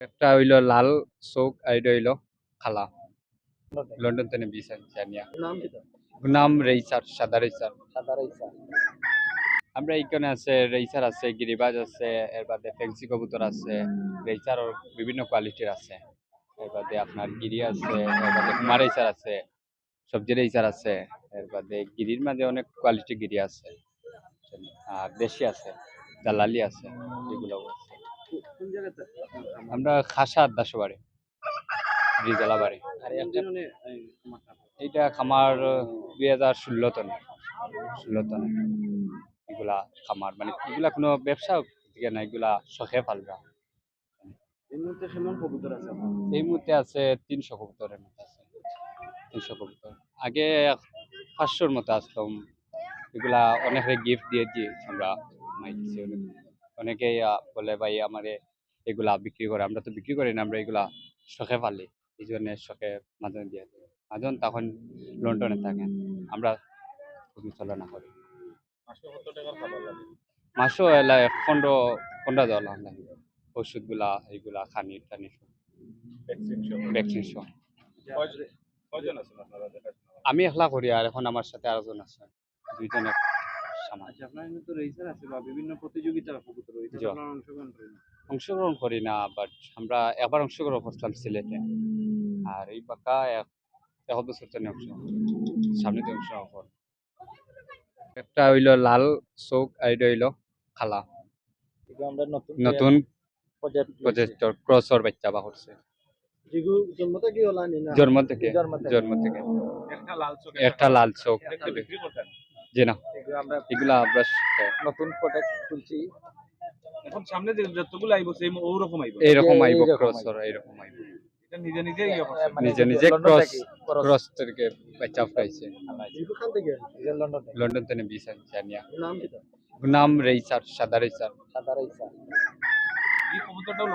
একটা হইল লাল চোখ আর এটা হইল খালা। লন্ডন। থেকে বিশ জানিয়া। নাম রেইসার সাদা রেইসার। সাদা রাইসা আমরা এখানে আছে রেইসার আছে গিরিবাজ আছে এর বাদে ফেন্সি কবুতর আছে রেইসার বিভিন্ন কোয়ালিটির আছে। এর বাদে আপনার গিরি আছে এর বাদে কুমার রেইসার আছে সবজি রেইসার আছে এর বাদে গিরির মাঝে অনেক কোয়ালিটি গিরি আছে। আর দেশি আছে দালালি আছে এগুলো আছে। আমরা খাসা দাসবাড়ি বাড়ি তোমারটা এইটা খামার দুই হাজার ষোলো টনে ষোলো টনে। এগুলা খামার মানে এগুলা কোনো ব্যবসা দিকে না এগুলা শখে ফালরা এই মুহূর্তে কবুতর আছে এই মুহূর্তে আছে তিনশো কবুতরের মতো আছে। তিনশো কবুতর। আগে পাঁচশোর মতো আসতাম। এগুলা অনেকে গিফট দিয়ে দিই আমরা মাই দিছি। অনেকে বলে ভাই আমারে এগুলা বিক্রি করে আমরা তো বিক্রি করি না আমরা এগুলা শখে পালি। এই জন্য শখে মাজন দিয়ে দিই। মাজন তখন লন্ডনে থাকেন আমরা খুবই চলনা করি। মাসও এলা পনেরো পনেরো ডলার লাগে। ওষুধগুলা এইগুলা খানি টানি। ভ্যাকসিন সহ? আমি একলা করি আর এখন আমার সাথে আরেকজন আছে দুইজনে সামাজ আচ্ছা আপনার তো রেসার আছে বা বিভিন্ন প্রতিযোগিতা রয়েছে অংশগ্রহণ করেন। অংশগ্রহণ করি না বাট আমরা একবার অংশগ্রহণ করছিলাম সিলেটে। আর এই বাঁকা এক এক বছর জন্য অংশগ্রহণ সামনে দিয়ে অংশগ্রহণ কর একটা হইল লাল চৌক আর এটা হইল খালা। আমরা নতুন নতুন প্রজেক্ট প্রজেক্টর ক্রসর বাচ্চা বা করছে। জন্ম থেকে হলা নি না? জন্ম থেকে জন্ম থেকে। একটা লাল চোখ একটা লাল চৌক বিক্রি জি না। এগুলা আমরা নতুন প্রোডাক্ট তুলছি এখন সামনে যে যতগুলো আইব সেই ওরকম আইব। এইরকম এই- আইব ক্রস ক্রসর এইরকম আইব। এটা নিজে নিজে ইয়ে করছে। মানে নিজে নিজে লন্ডন ক্রস। ক্রস থেকে বাচ্চা উঠাইছে। যেখান থেকে? লন্ডন থেকে লন্ডন থেকে বিশ জানিয়া নাম কি নাম রেইসার সাদা রেইসার। সাদা রেইসার। এই কবুতরটাও